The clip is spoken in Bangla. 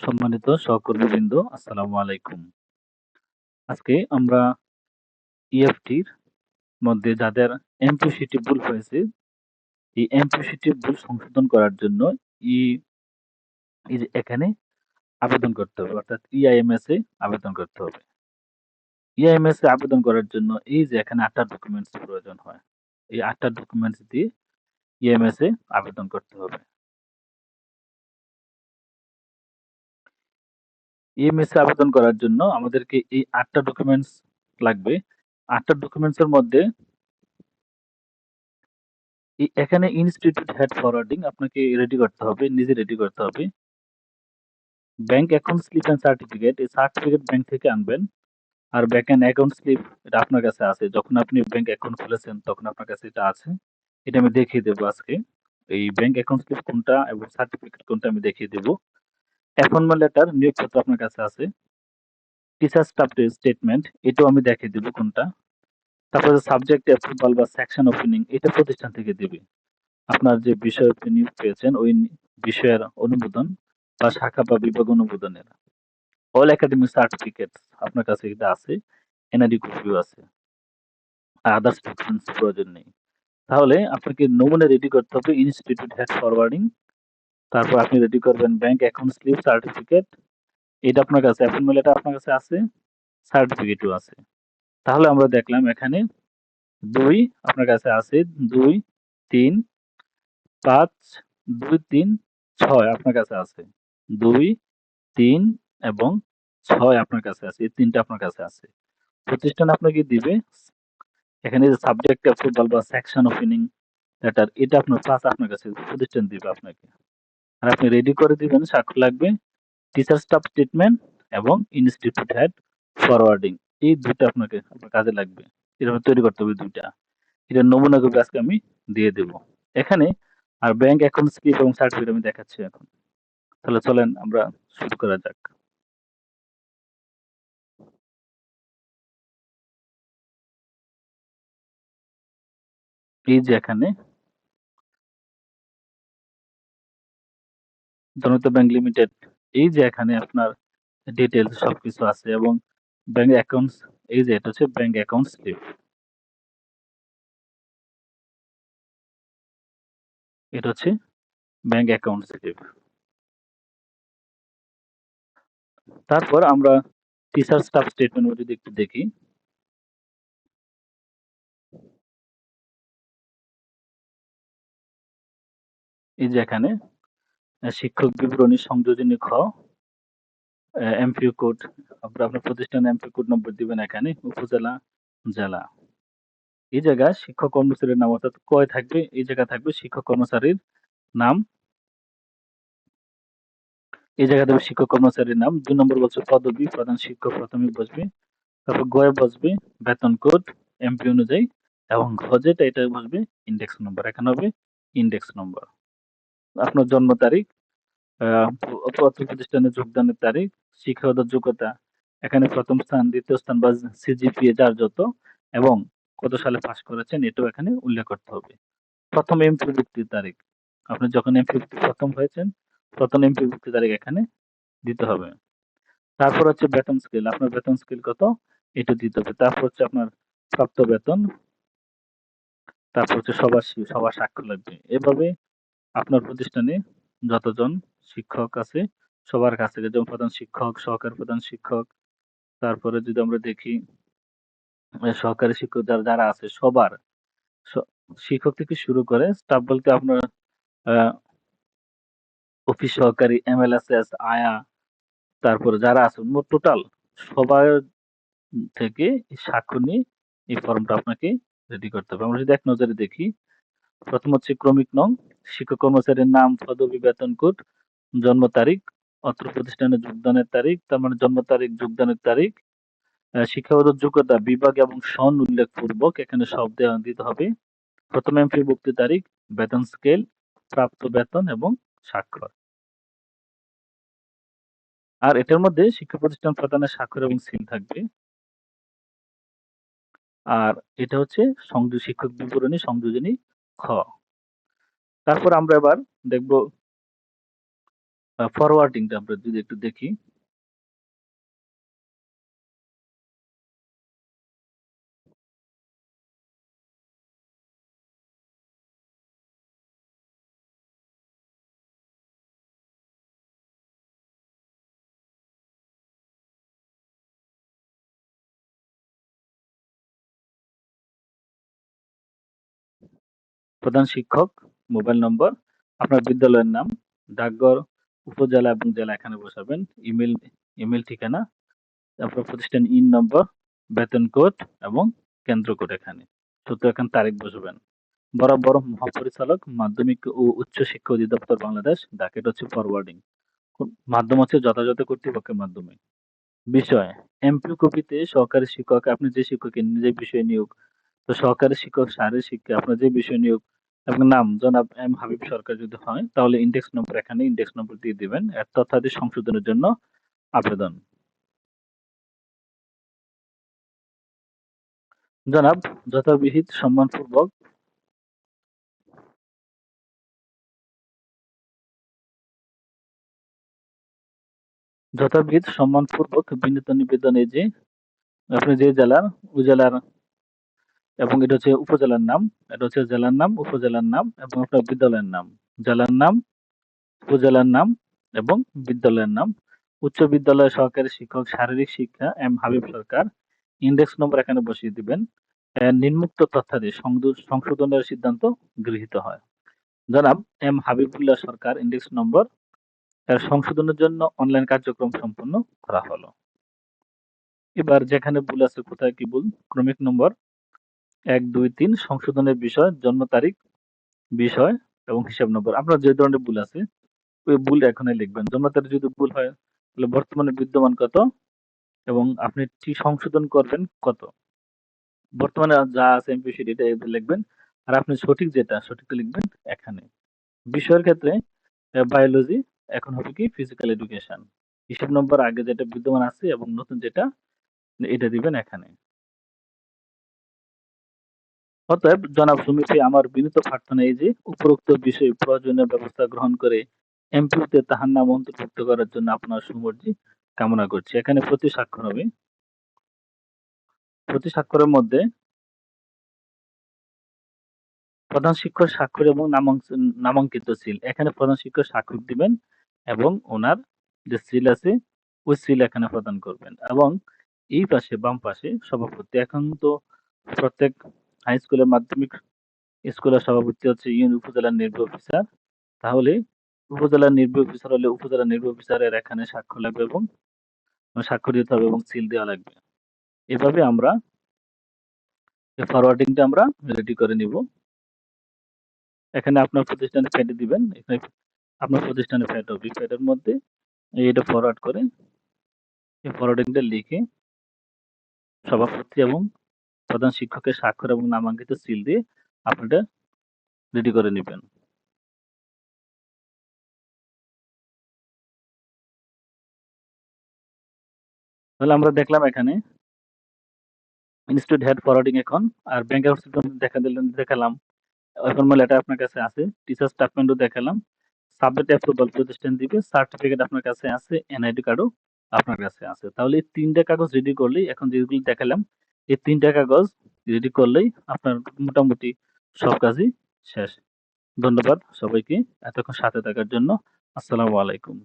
সম্মানিত সহকর্মীবৃন্দ, আসসালামু আলাইকুম। আজকে আমরা ইএফটির মধ্যে যাদের এমপিসিটি ভুল হয়েছে, এই এমপিসিটি ভুল সংশোধন করার জন্য ই এখানে আবেদন করতে হবে, অর্থাৎ ইআইএমএস এ আবেদন করতে হবে। ইআইএমএস এ আবেদন করার জন্য এই যে এখানে আটটা ডকুমেন্টস প্রয়োজন হয়, এই আটটা ডকুমেন্টস দিয়ে ইএমএস এ আবেদন করতে হবে। ইএমএস এ আবেদন করার জন্য আমাদেরকে এই আটটা ডকুমেন্টস লাগবে। আটটা ডকুমেন্টস এর মধ্যে এখানে ইনস্টিটিউট হেড ফরওয়ার্ডিং আপনাকে রেডি করতে হবে, নিজে রেডি করতে হবে। Bank account slip and certificate এই সার্টিফিকেট ব্যাংক থেকে আনবেন। আর ব্যাংক এন্ড অ্যাকাউন্ট স্লিপ এটা আপনার কাছে আছে। যখন আপনি ব্যাংক অ্যাকাউন্ট খুলেছেন, তখন আপনার কাছে এটা আছে। এটা আমি দেখিয়ে দেবো আজকে। এই ব্যাংক অ্যাকাউন্ট স্লিপ কোনটা এবং সার্টিফিকেট কোনটা আমি দেখিয়ে দেবো। অ্যাপয়েন্টমেন্ট লেটার নিয়োগপত্র আপনার কাছে আছে। টিচার স্টাফ স্টেটমেন্ট এটাও আমি দেখিয়ে দেবো কোনটা। তারপরে সাবজেক্ট অ্যাপ্রুভাল বা সেকশন ওপেনিং এটা প্রতিষ্ঠান থেকে দেবে। আপনার যে বিষয় নিয়োগ পেয়েছেন, ওই বিষয়ের অনুমোদন বা শাখা বা বিভাগ অনুমোদনের। অল একাডেমিক সার্টিফিকেট আপনার কাছে এটা আছে এনআইডি কপিও আছে। আদার্স প্রয়োজন নেই। তাহলে আপনাকে নমুনা রেডি করতে হবে ইনস্টিটিউট হেড ফরওয়ার্ডিং তারপর আপনি রেডি করবেন ব্যাংক অ্যাকাউন্ট স্লিপ সার্টিফিকেট এটা আপনার কাছে অ্যাপয়েন্টমেন্ট এটা আপনার কাছে আছে সার্টিফিকেটও আছে। তাহলে আমরা দেখলাম এখানে দুই, আপনার কাছে আছে দুই, তিন, পাঁচ, দুই, তিন, ছয় আপনার কাছে আছে। দুই, তিন এবং ছয় আপনার কাছে আছে, এই তিনটা আপনার কাছে আছে। প্রতিষ্ঠান আপনাকে দিবে, এখানে যে সাবজেক্ট ফুটবল বা সেকশন ওপেনিং লেটার এটা আপনার প্লাস আপনার কাছে প্রতিষ্ঠান দিবে আপনাকে। আর আপনি রেডি করে দিবেন স্বাক্ষর লাগবে টিচার স্টাফ স্টেটমেন্ট এবং ইনস্টিটিউট হেড ফরওয়ার্ডিং এই দুইটা আপনাকে, আপনার কাজে লাগবে। এরকম তৈরি করতে হবে দুইটা। এটা নমুনা কপি আজকে আমি দিয়ে দেব। এখানে আর ব্যাংক অ্যাকাউন্ট স্লিপ এবং সার্টিফিকেট আমি দেখাচ্ছি এখন। তাহলে চলেন, আমরা শুরু করা যাক। এই যে এখানে জনতা ব্যাংক লিমিটেড, এই যে এখানে আপনার ডিটেলস সবকিছু আছে এবং ব্যাংক অ্যাকাউন্টস এই যে এটা হচ্ছে ব্যাংক অ্যাকাউন্ট স্লিপ এটা হচ্ছে ব্যাংক অ্যাকাউন্ট স্লিপ তারপর আমরা টিচার স্টাফ স্টেটমেন্ট যদি একটু দেখি। এই যে এখানে শিক্ষক বিবরণী সংযোজনী খ এমপিউ কোড আপনার প্রতিষ্ঠান এমপিউ কোড নম্বর দিবেন এখানে, উপজেলা, জেলা। এই জায়গায় শিক্ষক কর্মচারীর নাম অর্থাৎ কয় থাকবে? এই জায়গা থাকবে শিক্ষক কর্মচারীর নাম। এই জায়গা দেবে শিক্ষক কর্মচারীর নাম। দুই নম্বর বলছে পদবি, প্রধান শিক্ষক প্রাথমিক বসবে। তারপর গয়ে বসবে, বেতন কোড এমপি অনুযায়ী, এবং ঘজেটা এটা বসবে ইন্ডেক্স নম্বর এখানে হবে ইন্ডেক্স নম্বর আপনার জন্ম তারিখ অত্র প্রতিষ্ঠানে যোগদানের তারিখ, শিক্ষাগত যোগ্যতা, এখানে প্রথম স্থান, দ্বিতীয় স্থান বা সিজিপিএ যার যত এবং কত সালে পাস করেছেন এটাও এখানে উল্লেখ করতে হবে। প্রথম এমপি ভুক্তির তারিখ, আপনি যখন এমপি প্রথম হয়েছেন, প্রথম এমপি ভুক্তির তারিখ এখানে দিতে হবে। তারপর হচ্ছে বেতন স্কেল আপনার বেতন স্কেল কত? এটা দিতে হবে। তারপর হচ্ছে আপনার প্রাপ্ত বেতন, তারপর হচ্ছে সবার সবার স্বাক্ষর লাগবে। এভাবে আপনার প্রতিষ্ঠানে যতজন শিক্ষক আছে, সবার কাছ থেকে যেমন প্রধান শিক্ষক, সহকারী প্রধান শিক্ষক, তারপরে যদি আমরা দেখি সহকারী শিক্ষক যারা যারা আছে সবার শিক্ষক থেকে শুরু করে স্টাফ বলতে আপনার অফিস সহকারী এমএলএসএস আয়া, তারপরে যারা আছে মোট টোটাল সবার থেকে সাক্ষ্য নিয়ে এই ফর্মটা আপনাকে রেডি করতে হবে। আমরা যদি এক নজরে দেখি, প্রথম হচ্ছে ক্রমিক নং, শিক্ষক কর্মচারীর নাম পদবি বেতন কোড জন্ম তারিখ অত্র প্রতিষ্ঠানে যোগদানের তারিখ, তার মানে জন্ম তারিখ, যোগদানের তারিখ শিক্ষাগত যোগ্যতা বিভাগ এবং সন উল্লেখ পূর্বক এখানে সব দেওয়া দিতে হবে। প্রথম এমপি ভুক্তি তারিখ, বেতন স্কেল প্রাপ্ত বেতন এবং স্বাক্ষর। আর এটার মধ্যে শিক্ষা প্রতিষ্ঠান প্রদানের স্বাক্ষর এবং সিল থাকবে। আর এটা হচ্ছে সংযোগ শিক্ষক বিবরণী, সংযোজনী খ। তারপর আমরা এবার দেখব ফরওয়ার্ডিংটা আমরা যদি একটু দেখি। প্রধান শিক্ষক মোবাইল নম্বর আপনার বিদ্যালয়ের নাম ডাকঘর উপজেলা এবং জেলা এখানে বসাবেন। ইমেল ইমেল ঠিকানা, তারপর প্রতিষ্ঠান ইন নম্বর, বেতন কোড এবং কেন্দ্র কোড এখানে। সূত্র এখানে তারিখ বসাবেন। বরাবর মহাপরিচালক মাধ্যমিক ও উচ্চ শিক্ষা অধিদপ্তর বাংলাদেশ, ডাকেট হচ্ছে ফরওয়ার্ডিং মাধ্যম হচ্ছে যথাযথ কর্তৃপক্ষের মাধ্যমে। বিষয় এমপিও কপিতে সহকারী শিক্ষক, আপনি যে শিক্ষকের নিজের বিষয় নিয়োগ, তো সহকারী শিক্ষক শারীরিক শিক্ষা, আপনার যে বিষয় নিয়োগ এবং নাম, জনাব এম হাবিব সরকার যদি হয়, তাহলে ইন্ডেক্স নম্বর এখানে ইন্ডেক্স নম্বর দিয়ে দিবেন এর তথ্যাদি সংশোধনের জন্য আবেদন। জনাব, যথাবিহিত সম্মানপূর্বক যথাবিহিত সম্মানপূর্বক বিনীত নিবেদনে যে, আপনি যে জেলার ওই জেলার এবং এটা হচ্ছে উপজেলার নাম, এটা হচ্ছে জেলার নাম, উপজেলার নাম এবং আপনার বিদ্যালয়ের নাম। জেলার নাম, উপজেলার নাম এবং বিদ্যালয়ের নাম। উচ্চ বিদ্যালয় সহকারী শিক্ষক, শারীরিক শিক্ষা M Habib Sarkar. Index number এখানে বসিয়ে দিবেন। নিম্মুক্ত তথ্যাদি সংশোধনের সিদ্ধান্ত গৃহীত হয়। জনাব M Habibullah Sarkar index number এর সংশোধনের জন্য অনলাইন কার্যক্রম সম্পন্ন করা হলো। এবার যেখানে ভুল আছে কোথায় কি ভুল, ক্রমিক নম্বর এক, দুই, তিন, সংশোধনের বিষয়, জন্ম তারিখ, বিষয় এবং হিসাব নম্বর। আপনার যে ধরনের ভুল আছে, ওই ভুল এখানে লিখবেন। জন্ম তারিখ যদি ভুল হয়, তাহলে বর্তমানে বিদ্যমান কত এবং আপনি কি সংশোধন করবেন কত? বর্তমানে যা আছে এমপিসিডি এটা লিখবেন। আর আপনি সঠিক যেটা, সঠিকটা লিখবেন এখানে। বিষয়ের ক্ষেত্রে বায়োলজি এখন হবে কি ফিজিক্যাল এডুকেশন হিসাব নম্বর আগে যেটা বিদ্যমান আছে এবং নতুন যেটা, এটা দিবেন এখানে। অতএব জনাব সুমিফি আমার বিনীত প্রার্থনা এই যে উপরোক্ত বিষয়ে প্রয়োজনীয় ব্যবস্থা গ্রহণ করে এমপিতে তাহার নাম অন্তর্ভুক্ত করার জন্য আপনার সুমর্জি কামনা করছি। এখানে প্রতি স্বাক্ষর হবে। প্রতি স্বাক্ষরের মধ্যে প্রধান শিক্ষক স্বাক্ষর এবং নামাঙ্কিত সিল। এখানে প্রধান শিক্ষক স্বাক্ষর দিবেন এবং ওনার যে সিল আছে, ওই সিল এখানে প্রদান করবেন এবং এই পাশে বাম পাশে সভাপতি। এখন তো প্রত্যেক হাই স্কুলের মাধ্যমিক স্কুলের সভাপতি হচ্ছে ইউন উপজেলার নির্বাহী অফিসার তাহলে উপজেলার নির্বাহী অফিসার হলে উপজেলার নির্বাহী অফিসারের এখানে স্বাক্ষর লাগবে এবং স্বাক্ষর দিতে হবে এবং সিল দেওয়া লাগবে। এভাবে আমরা ফরওয়ার্ডিংটা আমরা রেডি করে নিব। এখানে আপনার প্রতিষ্ঠানে ফেটে দিবেন। এখানে আপনার প্রতিষ্ঠানে ফ্যাট হবে। ফ্যাটের মধ্যে এটা ফরওয়ার্ড করে এই ফরওয়ার্ডিংটা লিখে সভাপতি এবং প্রধান শিক্ষকের স্বাক্ষর এবং নামাঙ্কিত সিল দিয়ে আপনারা রেডি করে নেবেন। তাহলে আমরা দেখলাম এখানে ইনস্টিটিউট হেড ফরওয়ার্ডিং এখন, আর ব্যাংক অ্যাকাউন্ট দেখা দিলেন দেখালাম। ফর্মাল এটা আপনার কাছে আছে টিচার স্টাফমেন্টও দেখালাম। সাবজেক্ট অ্যাপ্রুভাল প্রতিষ্ঠান দিবে সার্টিফিকেট আপনার কাছে আছে এনআইডি কার্ডও আপনার কাছে আছে। তাহলে এই তিনটা কাগজ রেডি করলেই এখন যেগুলি দেখালাম, এই তিনটা কাগজ রেডি করলেই আপনার মোটামুটি সব কাজই শেষ। ধন্যবাদ সবাইকে এতক্ষণ সাথে থাকার জন্য। আসসালামু আলাইকুম।